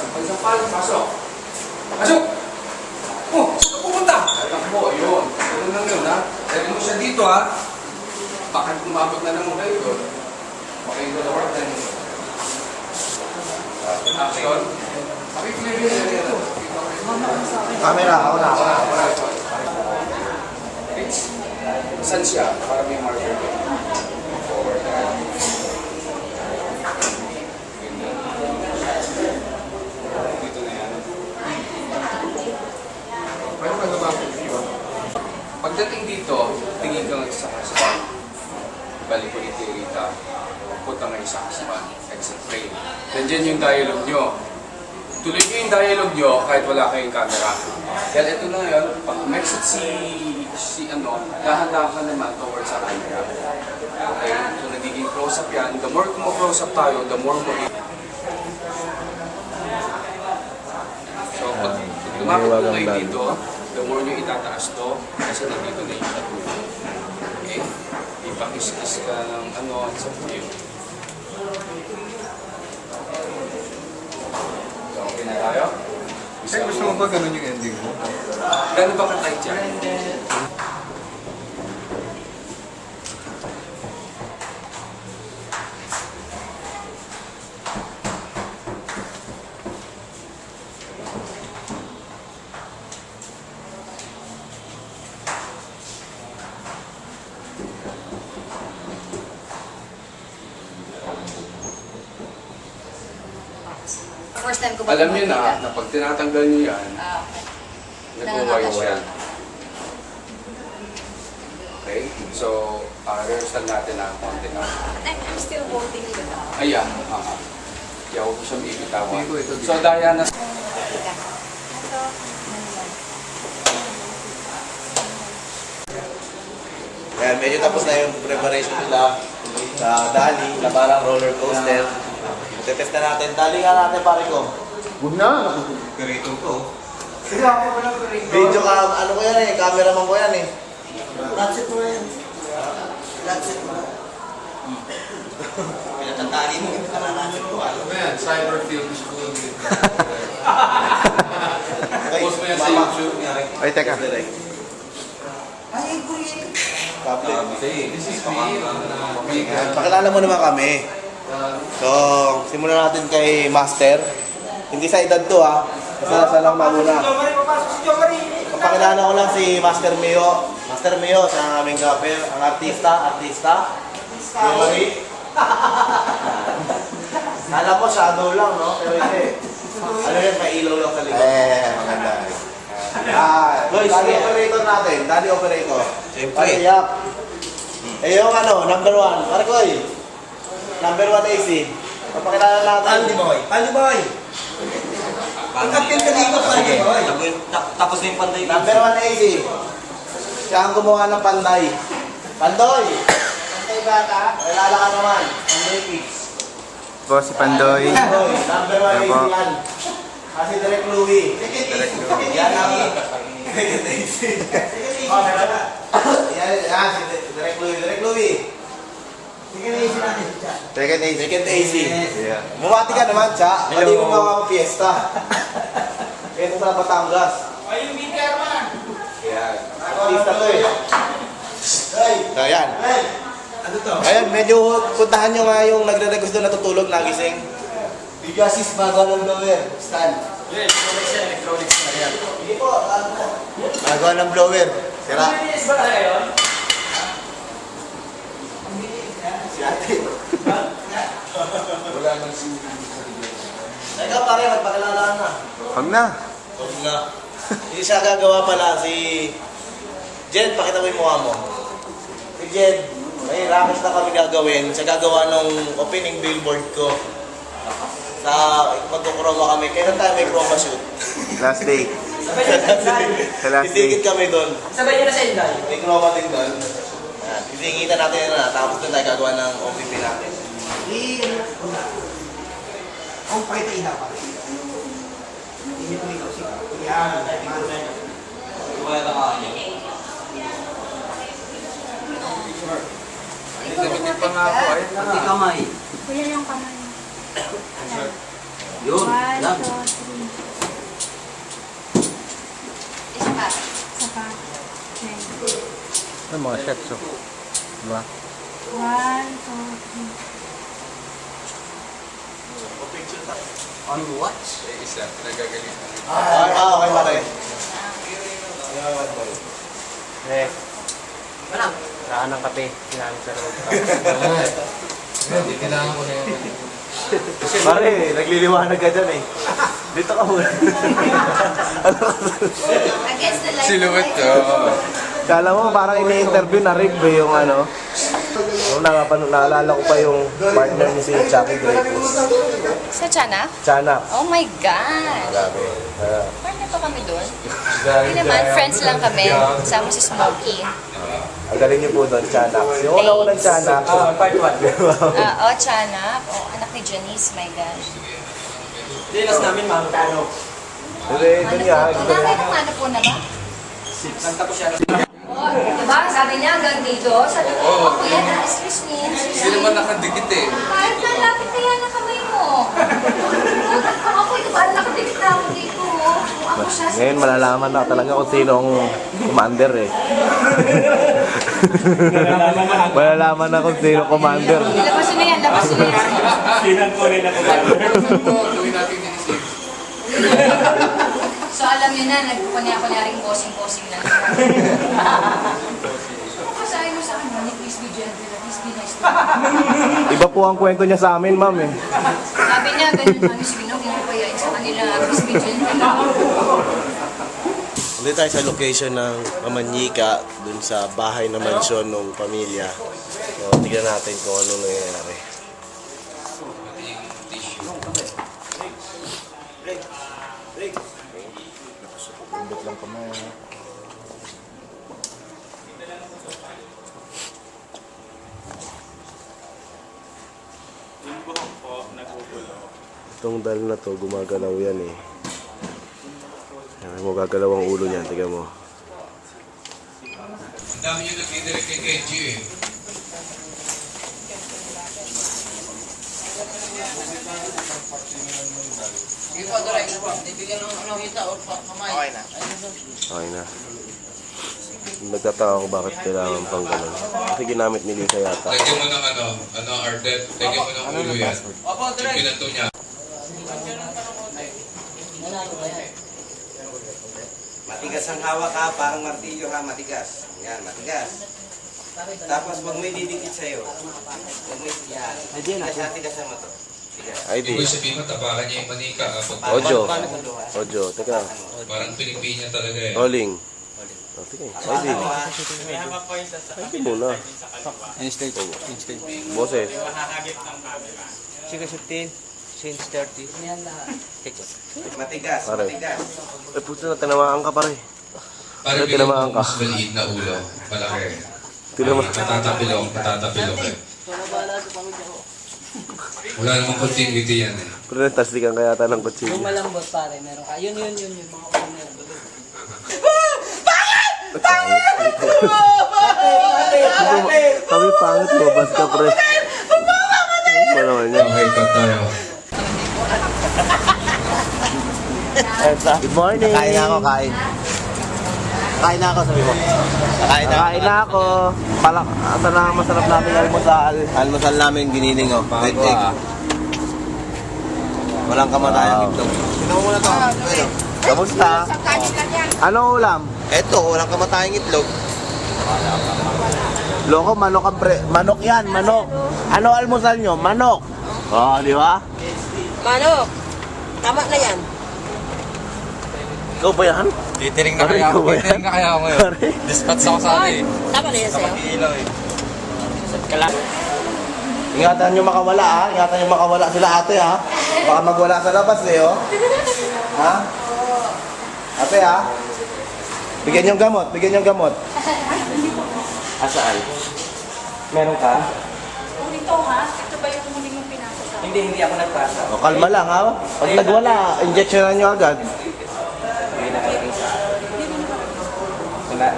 Sampal, sampal, pasok. Pasok! Oh, saan ka pupunta? Takbo, yun. Ganun lang yun, ha? Dali mo siya dito, ha? Bakit umabot na naman kayo doon? Okay, go to work then. Action. Pakiclear yun na dito. Camera, ako na, ako na. ako na. Saan siya? Para may marker ko. Forward na. Dito na yan. Pwede ba gaba ko view? Pagdating dito, tingin ka nga sa husband. Balik ko yung Rita. Punta ngayon sa husband. Exit frame. Nandiyan yung dialogue nyo. Tuloy nyo yung dialogue nyo kahit wala kayong camera. Dahil ito na yun, pag exit si, si ano, dahan-dahan ka naman towards sa camera. Okay? So nagiging close-up yan. The more kumo-close up tayo, the more mo So pag, lumapit mo kayo dito, the more nyo itataas to, kasi nandito na yung tattoo. Okay? Ipakis-kis ka ng ano, sa view. So, okay na tayo? Eh, gusto mo ba ganun yung ending mo? Gano'n ba ka-tight yan? First time ko ba Alam niyo na, na pag tinatanggal niyo yan, Ah, okay. siya. Nangangatas Okay? So, uh, rehearsal natin na konti na. I'm still holding it. Ayan, ah, Kaya huwag ko siyang ibitawan. Hindi ko ito So, Diana, Teka. Ito. Ayan, medyo tapos na yung preparation nila sa Dali na parang roller coaster. Tetest na natin. Dali nga natin pare ko. Huwag na, operator ko. Video ka, ano ko yan eh, cameraman ko yan eh. Lapsit mo yan. Lapsit mo. Pinatandaan mo, hindi ka na lapsit mo. Ano ba yan? Cyber Film School. Okay, Post mo yan sa. YouTube. Ay, teka. Ay, kuya. Kable. This is me. Pakilala mo naman kami. So, simulan natin kay Master. Hindi sa edad to ha. Basta lang mauna. Papakilala ko lang si Master Mio. Master Mio, ang aming kapel. Ang artista, artista. Yori. Kala mo shadow lang, no? Pero hindi. Ano yan, may ilaw lang sa likod. Eh, maganda. Ah, daddy operator natin, daddy operator. Siyempre. Ay, yap. Eh, yung ano, number one. Pare ko eh. Number one AC. Papakilala natin. Andy Boy. Andy Boy. Ang kapil ka dito, Andy Boy. Tapos na yung panday. Number one AC. Siya ang gumawa ng panday. Pandoy! Panday bata. Kilala ka naman. Pandoy Kids. Po, si Pandoy. Pandoy. Number one AC po? yan. Kasi Direk Louie. Yan ang... Second AC. Yan, yan. Si Direk Louie. Direk Louie. Na isi natin. Second AC. Second AC. Yeah. Bumati ka naman, Cha. Hello. Pati mo mga fiesta. Fiesta sa Batangas. Ay, yung meter man. Yan. Artista to eh. So, yan. Ano to? Ayan, medyo puntahan nyo nga yung nagre-request doon natutulog, nagising. Bigasis bago ng blower. Stand. Hindi po, ano po. Nagawa ng blower. Sira. ba na yun? Ate. Wala nang si... Teka pare, magpakilala na. Huwag na. Huwag na. Hindi siya gagawa pala si... Jed, pakita mo yung mukha mo. Si Jed, may racket na kami gagawin. Siya gagawa nung opening billboard ko. Sa magkukroma kami. Kailan tayo may chroma shoot? Last day. Sa last day. Titikit kami doon. Sabay niyo na sa Inday. May chroma din doon. Yan. Titingitan natin yun na. Tapos doon tayo gagawa ng OPP natin. Ang pakita ina pa. Hindi ko ikaw siya. Yan. Kumaya na ka niya. Nagdabitin pa nga ako. Ayun na Pati nga. kamay. Kuya yung kamay. Yun, One, lang. two, three. Isa pa. Isa pa. Okay. Ano mga chefs, oh. Diba? One, two, three. On what? Eh, isa, nagagalitan. Ah, ah, okay pare. Eh, Wala. saan ng kape? Sinabi sa loob. Hindi, kailangan ko na yun. Pare, nagliliwanag ka dyan eh. Dito ka muna. Silhouette, oh. Kala mo parang ini-interview na Rick ba yung ano? Nung nakapano, naalala ko pa yung partner ni si Chucky Dreyfus. Sa Chana? Chana. Oh my God! Grabe. Ah, Partner pa kami doon. Hindi naman, friends lang kami. Kasama si Smokey. ang galing niyo po doon, Chana. Yung una-unang Chana. Ah, part 1. Ah, oh, Chana. Oh, anak ni Janice, my gosh. Dinas namin, ma'am. Ano? Hindi, doon nga. Ano po? Nakay ng ano po na ba? Nagtapos siya. Oh, diba? Sabi niya hanggang dito. Sabi ko, oh, kuya, na, excuse me, excuse Hindi me. naman nakadikit eh. Kahit na lapit kaya na kamay mo. ako, ito ba? Nakadikit na ako dito. Kung ako siya, Ngayon malalaman na talaga kung sino ang commander eh. malalaman na kung sino commander. Labas nyo na yan, labas nyo na yan. Sinan ko rin ako. Ito, gawin natin din si So alam niyo na, nagkukunya-kunyaring bossing-bossing lang. Kasabi mo sa akin, honey, please be gentle, please be nice to me. Iba po ang kwento niya sa amin, ma'am eh. Sabi niya, ganun, honey, sige, no, hindi ko yain sa kanila, please be gentle. Ulit tayo sa location ng Mamanyika, dun sa bahay na mansyon ng pamilya. So, tignan natin kung ano nangyayari. Itong dal na to, gumagalaw yan eh. Kaya mo gagalaw ang ulo niyan, tignan mo. Ang dami yung nagdidirect kay Kenji eh. Okay na. Nagtataka ako bakit kailangan pang ganun. Kasi ginamit ni Lisa yata. Lagyan mo ng ano, ano, Ardet, lagyan mo ng ulo yan. Yung pinato niya. Matigas ang hawak ha, parang martilyo ha, matigas. Yan, matigas. Tapos pag may didikit sa'yo, pag may yan, tigas ha, tigasan mo to. Tigas. ID. Ibig sabihin mo, tapakan niya yung manika. ah, pag- Ojo. Ojo, teka. Parang Pilipina talaga eh. Rolling. Oh, sige. ID. Ano ha? ID muna. In-state. In-state. Boses. Sige, 15. Change 30. Matigas, Pare. matigas. Eh, puto na, tinamaan ka pare. Parang Ano, tinamaan ka? maliit na ulo. Malaki. Tinamaan. Matatapilok, matatapilok eh. Wala namang continuity yan eh. Pero nagtaslikan ka yata ng kutsilyo. malambot pare, meron ka. Yun, yun, yun, yun, mga puno yan. Kami pangit mo, basta pre. Ano naman yan? Okay, cut tayo. Good morning. Kain na ako, kain. Kain na ako, sabi mo. Kain na. Kain na ako. Palak, asa na masarap namin almusal. Almusal namin giniling oh. Red egg. ah. Walang kamatayang Wow. itlog. Tignan mo muna to. Ayun. Kamusta? Ano ulam? Eto, walang kamatayang itlog. Loko, manok ang pre. Manok yan, manok. Ano almusal nyo? Manok. Oh, di ba? Manok, tama na yan. Ikaw ba yan? Titering na kaya ako- Titering na kaya ako ngayon. Pare. Dispatch ako sa atin. Tama na yan sa'yo. Ilaw eh. Ingatan nyo makawala ha. Ingatan nyo makawala sila ate ha. Baka magwala sa labas eh oh. Ha? Ate ha? Bigyan yung gamot. Bigyan yung gamot. Asaan? Meron ka? Ito ha? ba yung huling mong pinasa sa? Hindi, hindi ako nagpasa. O, oh, kalma lang ha. Pag nagwala, injectionan nyo agad. Hindi nakarating sa akin. Wala.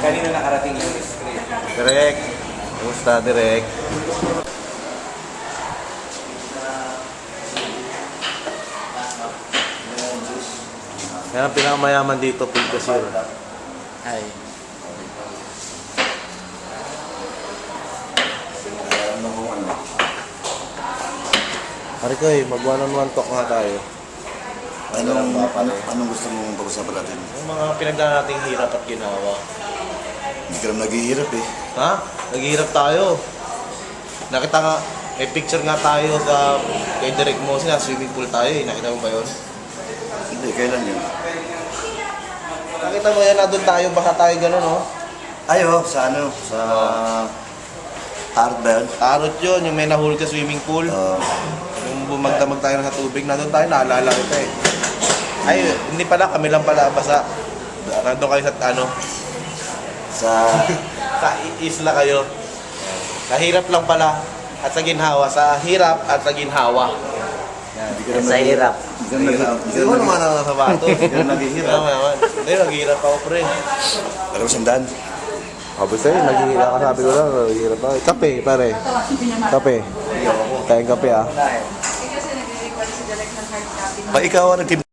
Kanina nakarating yung script. Direk. Kumusta, Direk? Yan ang pinakamayaman dito, Pulgasir. Ay. Pare ko eh, mag one on one talk nga tayo. Anong, ano, anong gusto mong pag-usapan natin? Yung mga pinagdaan nating hirap at ginawa. Hindi ka naman naghihirap eh. Ha? Naghihirap tayo. Nakita nga, may picture nga tayo sa kay Direk mo sila, swimming pool tayo eh. Nakita mo ba yun? Hindi, kailan yun? Nakita mo yan, na doon tayo, baka tayo gano'n, no? Ay, oh, sa ano? Sa... Tarot ba yun? Tarot yun, yung may nahulog sa swimming pool. Yung bumagdamag tayo sa tubig, nandun tayo, naalala kita eh. Ay, hindi pala, kami lang pala basa. Nandun kayo sa, ano, sa... sa isla kayo. Kahirap lang pala at sa ginhawa. Sa hirap at sa ginhawa. Naman Sa hirap. Hindi ka naman Hirap. hindi ka naman ang sabato. Hindi ka naman naghihirap. Hindi, naghihirap ako, pre. Alam mo, sandaan? Sabi sa'yo, naghihirap ka. Sabi ko lang, naghihirap ako. Kape, pare. Kape. Tayong kape, ah. Ba ikaw ang